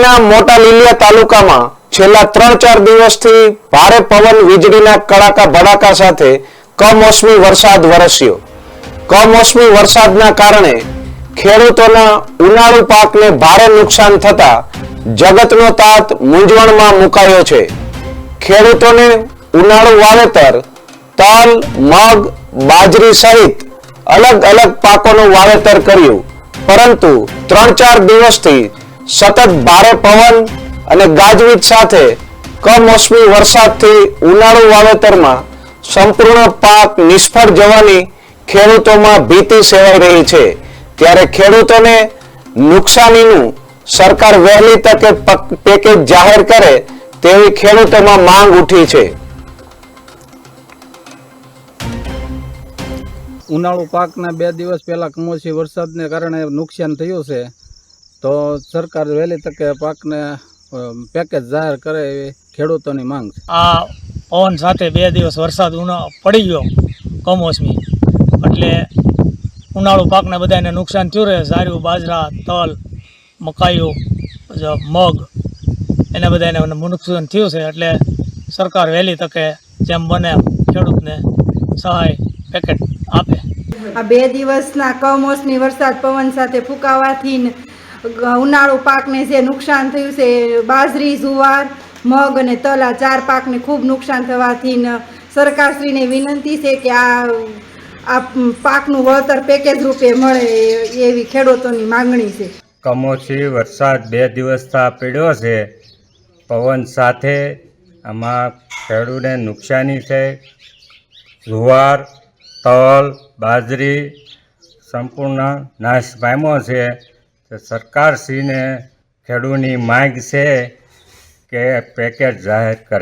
અમરેલીના મોટા લીલિયા તાલુકામાં છેલ્લા ત્રણ ચાર દિવસથી ભારે પવન, વીજળીના કડાકા ભડાકા સાથે કમોસમી વરસાદ વરસ્યો. કમોસમી વરસાદના કારણે ખેડૂતોના ઉનાળુ પાકને ભારે નુકસાન થતા જગતનો તાત મૂંઝવણમાં મુકાયો છે. ખેડૂતોને ઉનાળુ વાવેતર, તલ, મગ, બાજરી સહિત અલગ અલગ પાકોનું વાવેતર કર્યું. પરંતુ ત્રણ ચાર દિવસથી સતત ભારે પવન અને ગાજવીજ સાથે કમોસમી વરસાદથી ઉનાળુ વાવેતરમાં સંપૂર્ણ પાક નિષ્ફળ જવાની ખેડૂતોમાં ભીતિ સેવાઈ રહી છે. ત્યારે ખેડૂતોને નુકસાનીનું સરકાર વહેલી તકે પેકેજ જાહેર કરે તેવી ખેડૂતોમાં માંગ ઉઠી છે. ઉનાળુ પાકના બે દિવસ પહેલા કમોસમી વરસાદને કારણે નુકસાન થયું છે. તો સરકાર વહેલી તકે પાકને પેકેજ જાહેર કરે એવી ખેડૂતોની માંગ છે. આ પવન સાથે બે દિવસ વરસાદ ઉના પડી ગયો કમોસમી. એટલે ઉનાળુ પાકને બધાને નુકસાન થયું રહે. સારું બાજરા તલ મકાઈઓ મગ એને બધાને નુકસાન થયું છે. એટલે સરકાર વહેલી તકે જેમ બને એમ ખેડૂતને સહાય પેકેટ આપે. આ બે દિવસના કમોસમી વરસાદ પવન સાથે ફૂંકાવાથી ઉનાળુ પાકને જે નુકસાન થયું છે, બાજરી, જુવાર, મગ અને તલ આ ચાર પાકને ખૂબ નુકસાન થવાથી સરકારશ્રીને વિનંતી છે કે આ આ પાકનું વળતર પેકેજ રૂપે મળે એવી ખેડૂતોની માંગણી છે. કમોસમી વરસાદ બે દિવસથી પડ્યો છે. પવન સાથે આમાં ખેડૂતને નુકસાની છે. જુવાર, તલ, બાજરી સંપૂર્ણ નાશ પામ્યો છે. સરકારશ્રીને ખેડૂતની માંગ છે કે પેકેજ જાહેર કરે.